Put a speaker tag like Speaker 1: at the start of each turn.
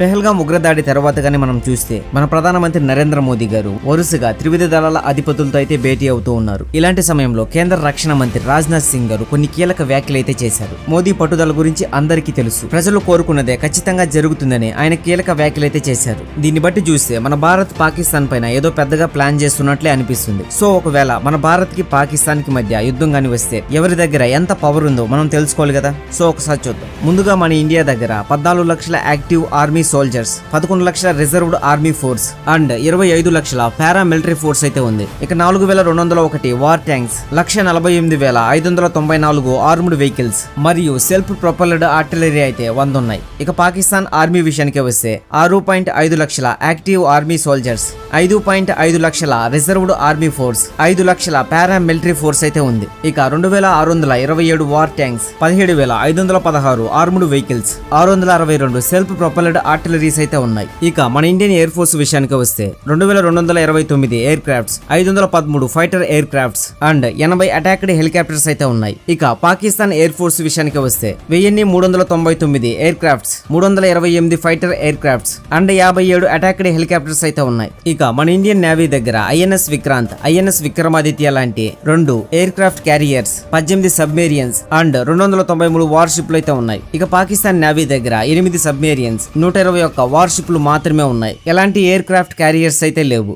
Speaker 1: పెహల్గాం ఉగ్రదాడి తర్వాత గానీ మనం చూస్తే మన ప్రధానమంత్రి నరేంద్ర మోదీ గారు వరుసగా త్రివిధ దళాల అధిపతులతో అయితే భేటీ అవుతూ ఉన్నారు. ఇలాంటి సమయంలో కేంద్ర రక్షణ మంత్రి రాజ్నాథ్ సింగ్ గారు కొన్ని కీలక వ్యాఖ్యలు అయితే చేశారు. మోదీ పట్టుదల గురించి అందరికీ తెలుసు. ప్రజలు కోరుకున్నదే ఖచ్చితంగా జరుగుతుందని ఆయన కీలక వ్యాఖ్యలు అయితే చేశారు. దీన్ని బట్టి చూస్తే మన భారత్ పాకిస్తాన్ పైన ఏదో పెద్దగా ప్లాన్ చేస్తున్నట్లే అనిపిస్తుంది. సో ఒకవేళ మన భారత్కి పాకిస్తాన్కి మధ్య యుద్ధం కాని వస్తే ఎవరి దగ్గర ఎంత పవర్ ఉందో మనం తెలుసుకోవాలి కదా? సో ఒకసారి చూద్దాం. ముందుగా మన ఇండియా దగ్గర పద్నాలుగు లక్షల యాక్టివ్ ఆర్మీ సోల్జర్స్ పదకొండు లక్షల రిజర్వ్డ్ ఆర్మీ ఫోర్స్ అండ్ ఇరవై ఐదు లక్షల పారామిలిటరీ ఫోర్స్ అయితే ఉంది. ఇక నాలుగు వేల రెండు వందల ఒకటి వార్ ట్యాంక్స్ లక్ష నలభై ఎనిమిది వేల ఐదు వందల తొంభై నాలుగు ఆర్మ్డ్ వెహికల్స్ మరియు సెల్ఫ్ ప్రొపల్డ్ ఆర్టిలరీ అయితే వంద ఉన్నాయి. ఇక పాకిస్తాన్ ఆర్మీ విషయానికి వస్తే ఆరు పాయింట్ ఐదు లక్షల యాక్టివ్ ఆర్మీ సోల్జర్స్ ఐదు పాయింట్ ఐదు లక్షల రిజర్వ్డ్ ఆర్మీ ఫోర్స్ ఐదు లక్షల పారామిలిటరీ ఫోర్స్ అయితే ఉంది. ఇక రెండు వేల ఆరు వందల ఇరవై ఏడు వార్ ట్యాంక్స్ పదిహేడు వేల ఐదు వందల పదహారు ఆర్మ్డ్ వెహికల్స్ ఆరు వందల అరవై రెండు సెల్ఫ్ ప్రొపల్డ్ ఆర్టిలరీస్ అయితే ఉన్నాయి. ఇక మన ఇండియన్ ఎయిర్ ఫోర్స్ విషయానికి వస్తే రెండు వేల రెండు వందల ఇరవై తొమ్మిది ఎయిర్ క్రాఫ్ట్స్ ఐదు వందల పదమూడు ఫైటర్ ఎయిర్ క్రాఫ్ట్స్ అండ్ ఎనభై అటాక్డ్ హెలికాప్టర్స్ అయితే ఉన్నాయి. ఇక పాకిస్తాన్ ఎయిర్ ఫోర్స్ విషయానికి వస్తే వెయ్యిన్ని మూడు వందల తొంభై తొమ్మిది ఎయిర్ క్రాఫ్ట్స్ మూడు వందల ఇరవై ఎనిమిది ఫైటర్ ఎయిర్ క్రాఫ్ట్స్ అండ్ యాభై ఏడు అటాక్డ్ హెలికాప్టర్స్ అయితే ఉన్నాయి. ఇక మన ఇండియన్ నేవీ దగ్గర ఐఎన్ఎస్ విక్రాంత్ ఐఎన్ఎస్ విక్రమాదిత్య లాంటి రెండు ఎయిర్ క్రాఫ్ట్ క్యారియర్స్ పద్దెనిమిది సబ్మేరియన్స్ అండ్ రెండు వందల తొంభై మూడు వార్షిప్లు అయితే ఉన్నాయి. ఇక పాకిస్తాన్ నేవీ దగ్గర ఎనిమిది సబ్మేరియన్స్ నూట ఇరవై ఒక్క వార్షిప్లు మాత్రమే ఉన్నాయి. ఎలాంటి ఎయిర్ క్రాఫ్ట్ క్యారియర్స్ అయితే లేవు.